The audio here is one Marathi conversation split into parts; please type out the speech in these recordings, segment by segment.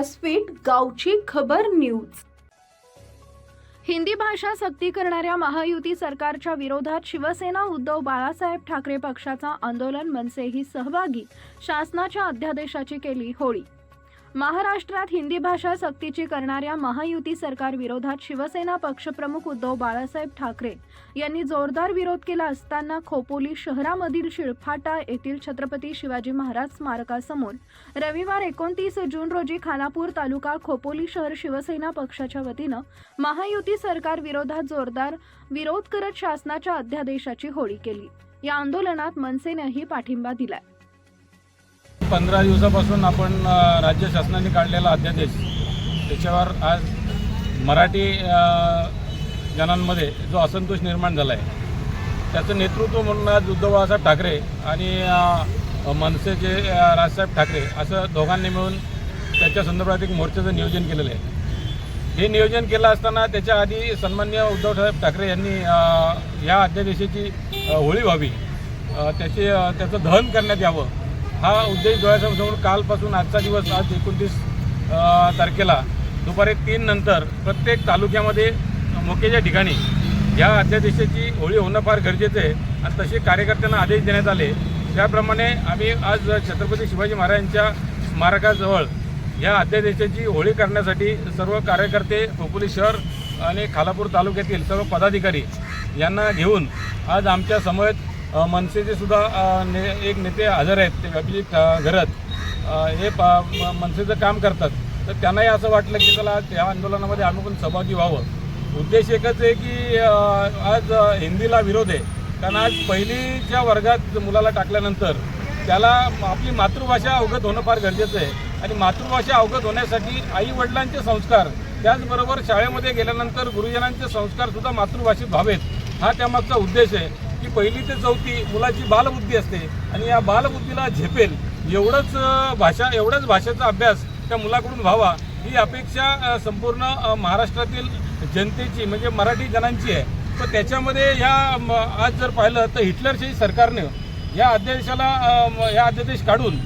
व्यासपीठ गावची खबर न्यूज. हिंदी भाषा सक्ती करणाऱ्या महायुती सरकारच्या विरोधात शिवसेना उद्धव बाळासाहेब ठाकरे पक्षाचा आंदोलन मनसेही सहभागी शासनाच्या अध्यादेशाची केली होळी. महाराष्ट्रात हिंदी भाषा सक्तीची करणाऱ्या महायुती सरकार विरोधात शिवसेना पक्षप्रमुख उद्धव बाळासाहेब ठाकरे यांनी जोरदार विरोध केला असताना खोपोली शहरामधील शिळफाटा येथील छत्रपती शिवाजी महाराज स्मारकासमोर रविवार एकोणतीस जून रोजी खानापूर तालुका खोपोली शहर शिवसेना पक्षाच्या वतीनं महायुती सरकार विरोधात जोरदार विरोध करत शासनाच्या अध्यादेशाची होळी केली. या आंदोलनात मनसेनेही पाठिंबा दिलाय. पंधरा दिवसापासून आपण राज्य शासनाने काढलेला अध्यादेश त्याच्यावर आज मराठी जनांमध्ये जो असंतोष निर्माण झाला आहे त्याचं नेतृत्व म्हणून आज उद्धव बाळासाहेब ठाकरे आणि मनसेचे राजसाहेब ठाकरे असं दोघांनी मिळून त्याच्या संदर्भात एक मोर्चाचं नियोजन केलेलं आहे. हे नियोजन केलं असताना त्याच्या आधी सन्मान्य उद्धवसाहेब ठाकरे यांनी या अध्यादेशाची होळी व्हावी त्याचे त्याचं दहन करण्यात यावं हा उद्देश डोळ्यासमोर कालपासून आजचा दिवस आज एकोणतीस तारखेला. दुपारी तीन नंतर प्रत्येक तालुक्यामध्ये मोक्याच्या ठिकाणी या अध्यादेशाची होळी होणं फार गरजेचं आहे आणि तसे कार्यकर्त्यांना आदेश देण्यात आले. त्याप्रमाणे आम्ही आज छत्रपती शिवाजी महाराजांच्या स्मारकाजवळ या अध्यादेशाची होळी करण्यासाठी सर्व कार्यकर्ते खोपोली शहर आणि खालापूर तालुक्यातील सर्व पदाधिकारी यांना घेऊन आज आमच्या समवेत मनसेचे सुद्धा ने एक नेते हजर आहेत ते अभिजित घरत. हे पा म- मनसेचं काम करतात. तर त्यांनाही असं वाटलं की चला त्या आंदोलनामध्ये आम्ही पण सहभागी व्हावं. उद्देश एकच आहे की आज हिंदीला विरोध आहे. कारण आज पहिलीच्या वर्गात मुलाला टाकल्यानंतर त्याला आपली मातृभाषा अवगत होणं फार गरजेचं आहे. आणि मातृभाषा अवगत होण्यासाठी आई वडिलांचे संस्कार त्याचबरोबर शाळेमध्ये गेल्यानंतर गुरुजनांचे संस्कार सुद्धा मातृभाषेत व्हावेत. हा त्यामागचा उद्देश आहे. की पहिली ते चौथी मुलाची बालबुद्धी असते आणि या बालबुद्धीला झेपेल एवढंच भाषा एवढंच भाषेचा अभ्यास त्या मुलाकडून व्हावा ही अपेक्षा संपूर्ण महाराष्ट्रातील जनतेची म्हणजे मराठी जनांची आहे. तर त्याच्यामध्ये या आज जर पाहिलं तर हिटलरशाही सरकारने या अध्यादेशाला या अध्यादेश काढून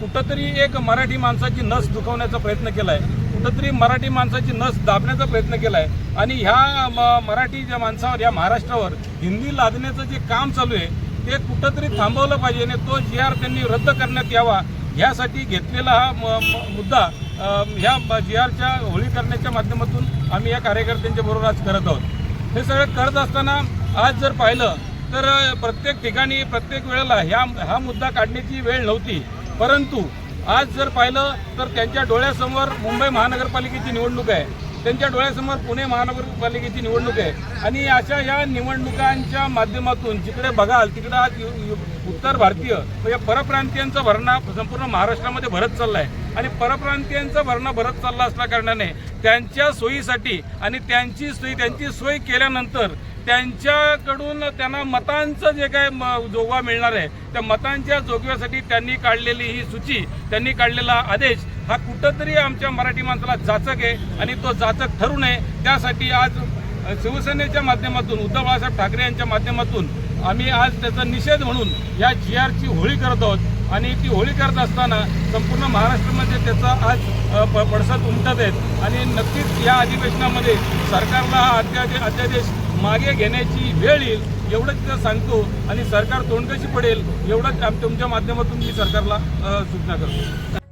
कुठंतरी एक मराठी माणसाची नस दुखवण्याचा प्रयत्न केला आहे कुठंतरी मराठी माणसाची नस दाबण्याचा प्रयत्न केला आहे आणि ह्या म- मराठी ज्या माणसावर या महाराष्ट्रावर हिंदी लादण्याचं जे काम चालू आहे ते कुठंतरी थांबवलं पाहिजे आणि तो जी आर त्यांनी रद्द करण्यात यावा ह्यासाठी घेतलेला हा म- मुद्दा ह्या जी आरच्या होळी करण्याच्या माध्यमातून आम्ही या कार्यकर्त्यांच्या बरोबर आज करत आहोत. हे सगळं करत असताना आज जर पाहिलं तर प्रत्येक ठिकाणी प्रत्येक वेळेला ह्या हा मुद्दा काढण्याची वेळ नव्हती. परंतु आज जर पाहिलं तर त्यांच्या डोळ्यासमोर मुंबई महानगरपालिकेची निवडणूक आहे. त्यांच्या डोळ्यासमोर पुणे महानगरपालिकेची निवडणूक आहे. आणि अशा या निवडणुकांच्या माध्यमातून जिकडे बघाल तिकडे आज उत्तर भारतीय म्हणजे परप्रांतीयांचा भरणा संपूर्ण महाराष्ट्रामध्ये भरत चालला आहे आणि परप्रांतीयांचा भरणा भरत चालला असल्या कारणाने त्यांच्या सोयीसाठी आणि त्यांची सोयी त्यांची सोय केल्यानंतर त्यांच्याकडून त्यांना मतांचं जे काय म- जोगवा मिळणार आहे त्या मतांच्या जोगव्यासाठी त्यांनी काढलेली ही सूची त्यांनी काढलेला आदेश हा कुठंतरी आमच्या मराठी माणसाला जाचक आहे आणि तो जाचक ठरू नये. त्यासाठी आज शिवसेनेच्या माध्यमातून उद्धव बाळासाहेब ठाकरे यांच्या माध्यमातून आम्ही आज त्याचा निषेध म्हणून या जी आरची होळी करत आहोत. आणि ती होळी करत असताना संपूर्ण महाराष्ट्रामध्ये त्याचा आज प- पडसाद उमटत आहेत. आणि नक्कीच या अधिवेशनामध्ये सरकारला हा अध्यादेश अध्यादेश मागे घेण्याची वेळ येईल एवढंच तिथं सांगतो आणि सरकार तोंड कशी पडेल एवढंच तुमच्या माध्यमातून मी सरकारला सूचना करतो.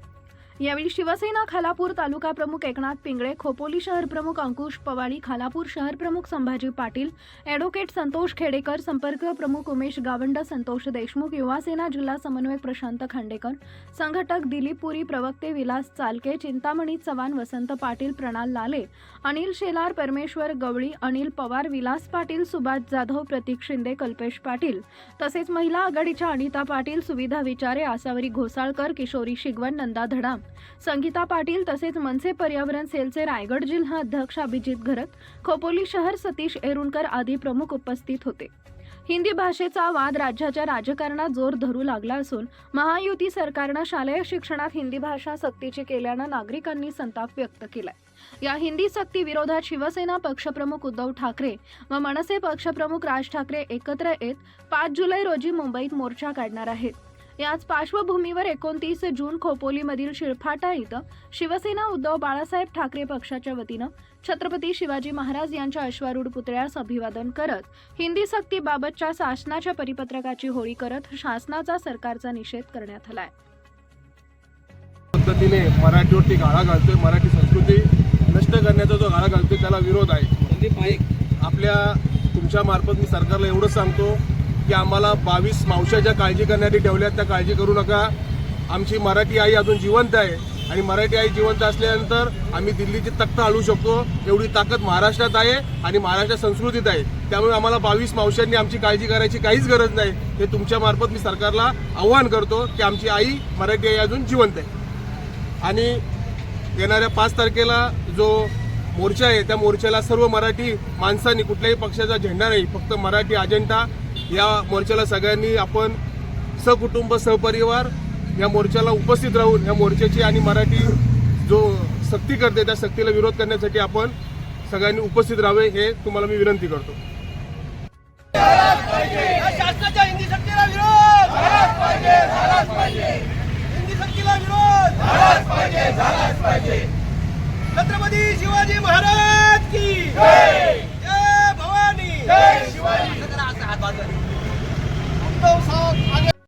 यावेळी शिवसेना खालापूर तालुका प्रमुख एकनाथ पिंगळे खोपोली शहर प्रमुख अंकुश पवाळी खालापूर शहर प्रमुख संभाजी पाटील ॲडव्होकेट संतोष खेडेकर संपर्क प्रमुख उमेश गावंड संतोष देशमुख युवासेना जिल्हा समन्वयक प्रशांत खांडेकर संघटक दिलीप पुरी प्रवक्ते विलास चालके चिंतामणी चव्हाण वसंत पाटील प्रणाल लाले अनिल शेलार परमेश्वर गवळी अनिल पवार विलास पाटील सुभाष जाधव प्रतीक शिंदे कल्पेश पाटील तसेच महिला आघाडीच्या अनिता पाटील सुविधा विचारे आसावरी घोसाळकर किशोरी शिगवण नंदा धडाम संगीता पाटील तसेच मनसे पर्यावरण सेलचे रायगड जिल्हा अध्यक्ष अभिजित घरत खोपोली शहर सतीश एरुणकर आदी प्रमुख उपस्थित होते. हिंदी भाषेचा वाद राज्याच्या राजकारणात जोर धरू लागला असून महायुती सरकारनं शालेय शिक्षणात हिंदी भाषा सक्तीची केल्यानं नागरिकांनी संताप व्यक्त केलाय. या हिंदी सक्ती विरोधात शिवसेना पक्षप्रमुख उद्धव ठाकरे व मनसे पक्षप्रमुख राज ठाकरे एकत्र येत पाच जुलै रोजी मुंबईत मोर्चा काढणार आहेत. याच पार्श्वभूमीवर एकोणतीस जून खोपोलीमधील शिळफाटा इथं शिवसेना उद्धव बाळासाहेब ठाकरे पक्षाच्या वतीनं छत्रपती शिवाजी महाराज यांच्या अश्वारूढ पुतळ्यास अभिवादन करत हिंदी सक्तीबाबतच्या शासनाच्या परिपत्रकाची होळी करत शासनाचा सरकारचा निषेध करण्यात आलाय. पद्धतीने मराठीवरती गाळा घालतोय मराठी संस्कृती नष्ट करण्याचा जो गाळा घालतोय त्याला विरोध आहे. आपल्या तुमच्या मार्फत मी सरकारला एवढंच सांगतो की आम्हाला बावीस मावशाच्या काळजी करण्यासाठी ठेवल्या त्या काळजी करू नका. आमची मराठी आई अजून जिवंत आहे आणि मराठी आई जिवंत असल्यानंतर आम्ही दिल्लीची तख्त हलवू शकतो. एवढी ताकद महाराष्ट्रात आहे आणि महाराष्ट्र संस्कृतीत आहे. त्यामुळे आम्हाला बावीस मावशांनी आमची काळजी करायची काहीच गरज नाही. हे तुमच्यामार्फत मी सरकारला आव्हान करतो की आमची आई मराठी आई अजून जिवंत आहे. आणि येणाऱ्या पाच तारखेला जो मोर्चा आहे त्या मोर्चाला सर्व मराठी माणसांनी कुठल्याही पक्षाचा झेंडा नाही फक्त मराठी अजेंडा या मोर्चाला सगळ्यांनी आपण सहकुटुंब सहपरिवार या मोर्चाला उपस्थित राहून या मोर्चाची आणि मराठी जो सक्ती करते त्या सक्तीला विरोध करण्यासाठी आपण सगळ्यांनी उपस्थित राहावे हे तुम्हाला मी विनंती करतो. छत्रपती शिवाजी महाराज की